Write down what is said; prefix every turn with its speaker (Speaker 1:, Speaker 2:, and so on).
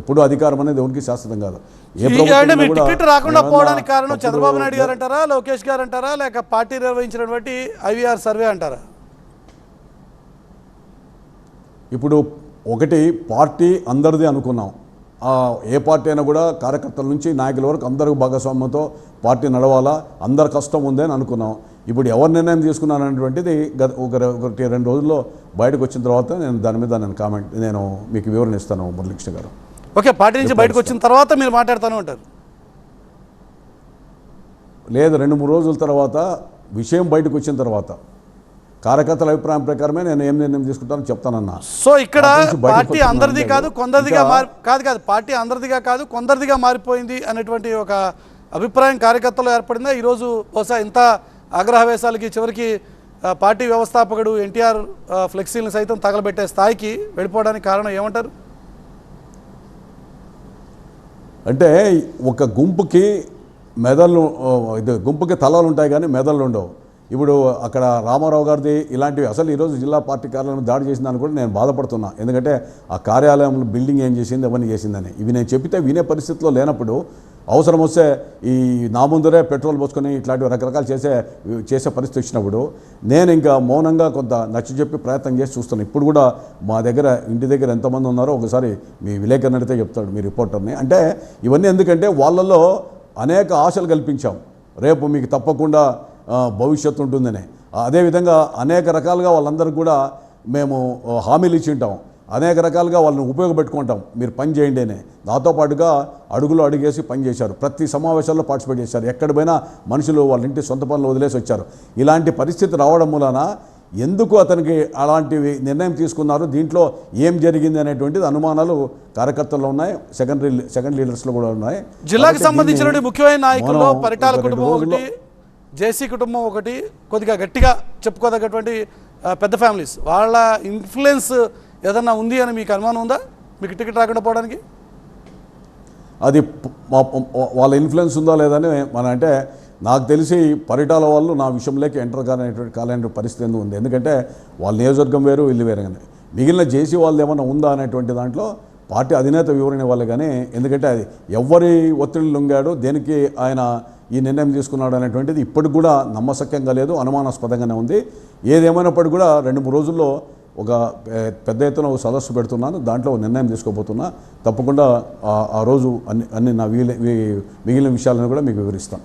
Speaker 1: ఎప్పుడు అధికారం అనేది ఎవరికి శాశ్వతం కాదు.
Speaker 2: టికెట్ రాకుండా పోవడానికి కారణం చంద్రబాబు నాయుడు గారు అంటారా లోకేష్ గారు అంటారా లేక పార్టీ నిర్వహించినటువంటి ఐవీఆర్ సర్వే అంటారా?
Speaker 1: ఇప్పుడు ఒకటి పార్టీ అందరిది అనుకున్నాం. ఏ పార్టీ అయినా కూడా కార్యకర్తల నుంచి నాయకుల వరకు అందరూ భాగస్వామ్యంతో పార్టీ నడవాలా అందరి కష్టం ఉంది అని అనుకున్నాం. ఇప్పుడు ఎవరు నిర్ణయం తీసుకున్నానటువంటిది గత ఒక ఒకటి రెండు రోజుల్లో బయటకు వచ్చిన తర్వాత నేను దాని మీద నేను కామెంట్ నేను మీకు వివరణ ఇస్తాను మురళీకృష్ణ గారు.
Speaker 2: ఓకే పార్టీ నుంచి బయటకు వచ్చిన తర్వాత మీరు మాట్లాడుతూనే ఉంటారు.
Speaker 1: లేదు రెండు మూడు రోజుల తర్వాత విషయం బయటకు వచ్చిన తర్వాత. కార్యకర్తల అభిప్రాయం ప్రకారమే నేను ఏం నిర్ణయం తీసుకుంటానో చెప్తానన్నా.
Speaker 2: సో ఇక్కడ
Speaker 1: పార్టీ
Speaker 2: అందరిది కాదు కొందరిదిగా మారి కాదు కాదు పార్టీ అందరిదిగా కాదు కొందరిదిగా మారిపోయింది అనేటువంటి ఒక అభిప్రాయం కార్యకర్తలు ఏర్పడిందా? ఈరోజు బహుశా ఇంత ఆగ్రహవేశాలకి చివరికి పార్టీ వ్యవస్థాపకుడు ఎన్టీఆర్ ఫ్లెక్సీలను సైతం తగలబెట్టే స్థాయికి వెళ్ళిపోవడానికి కారణం ఏమంటారు?
Speaker 1: అంటే ఒక గుంపుకి మెదళ్ళు ఇది గుంపుకి తలలు ఉంటాయి కానీ మెదళ్ళు ఉండవు. ఇప్పుడు అక్కడ రామారావు గారిది ఇలాంటివి అసలు ఈరోజు జిల్లా పార్టీ కార్యాలయం దాడి చేసిందని కూడా నేను బాధపడుతున్నా. ఎందుకంటే ఆ కార్యాలయంలో బిల్డింగ్ ఏం చేసింది అవన్నీ చేసిందని. ఇవి నేను చెప్తే వినే పరిస్థితిలో లేనప్పుడు అవసరం వస్తే ఈ నా ముందరే పెట్రోల్ పోసుకొని ఇట్లాంటివి రకరకాలు చేసే చేసే పరిస్థితి వచ్చినప్పుడు నేను ఇంకా మౌనంగా కొంత నచ్చి చెప్పి ప్రయత్నం చేసి చూస్తాను ఇప్పుడు కూడా మా దగ్గర ఇంటి దగ్గర ఎంతమంది ఉన్నారో ఒకసారి మీ విలేకరణ అడిగితే చెప్తాడు మీ రిపోర్టర్ని. అంటే ఇవన్నీ ఎందుకంటే వాళ్ళల్లో అనేక ఆశలు కల్పించాం. రేపు మీకు తప్పకుండా భవిష్యత్తు ఉంటుందని. అదేవిధంగా అనేక రకాలుగా వాళ్ళందరికీ కూడా మేము హామీలు ఇచ్చి ఉంటాం. అనేక రకాలుగా వాళ్ళని ఉపయోగపెట్టుకుంటాం. మీరు పని చేయండి అని. దాంతో పాటుగా అడుగులు అడుగేసి పని చేశారు. ప్రతి సమావేశాల్లో పార్టిసిపేట్ చేశారు. ఎక్కడ పోయినా మనుషులు వాళ్ళ ఇంటి సొంత పనులు వదిలేసి వచ్చారు. ఇలాంటి పరిస్థితి రావడం మూలన ఎందుకు అతనికి అలాంటివి నిర్ణయం తీసుకున్నారు? దీంట్లో ఏం జరిగింది అనేటువంటిది అనుమానాలు కార్యకర్తల్లో ఉన్నాయి. సెకండరీ సెకండ్ లీడర్స్లో కూడా ఉన్నాయి.
Speaker 2: జిల్లాకు సంబంధించిన ముఖ్యమైన పరిటాల కుటుంబం ఒకటి జేసీ కుటుంబం ఒకటి కొద్దిగా గట్టిగా చెప్పుకోదగ్గటువంటి పెద్ద ఫ్యామిలీస్. వాళ్ళ ఇన్ఫ్లుయెన్స్ ఏదన్నా ఉంది అని మీకు అనుమానం ఉందా? మీకు టికెట్ రాకుండా పోవడానికి?
Speaker 1: అది వాళ్ళ ఇన్ఫ్లుయెన్స్ ఉందా లేదని మన అంటే నాకు తెలిసి పరిటాల వాళ్ళు నా విషయంలోకి ఎంటర్ కానటువంటి కాలేని పరిస్థితి ఎందుకు ఉంది? ఎందుకంటే వాళ్ళ నియోజకవర్గం వేరు వీళ్ళు వేరు కానీ. మిగిలిన జేసీ వాళ్ళు ఏమన్నా ఉందా అనేటువంటి దాంట్లో పార్టీ అధినేత వివరణ ఇవ్వాలి కానీ ఎందుకంటే అది ఎవరి ఒత్తిడి లొంగాడు దేనికి ఆయన ఈ నిర్ణయం తీసుకున్నాడు అనేటువంటిది ఇప్పటికి కూడా నమ్మశక్యంగా లేదు అనుమానాస్పదంగానే ఉంది. ఏదేమైనప్పటికీ కూడా రెండు మూడు రోజుల్లో ఒక పెద్ద ఎత్తున ఒక సదస్సు పెడుతున్నాను దాంట్లో ఒక నిర్ణయం తీసుకోబోతున్నా తప్పకుండా ఆ- రోజు అన్ని అన్ని నా మిగిలిన విషయాలను కూడా మీకు వివరిస్తాను.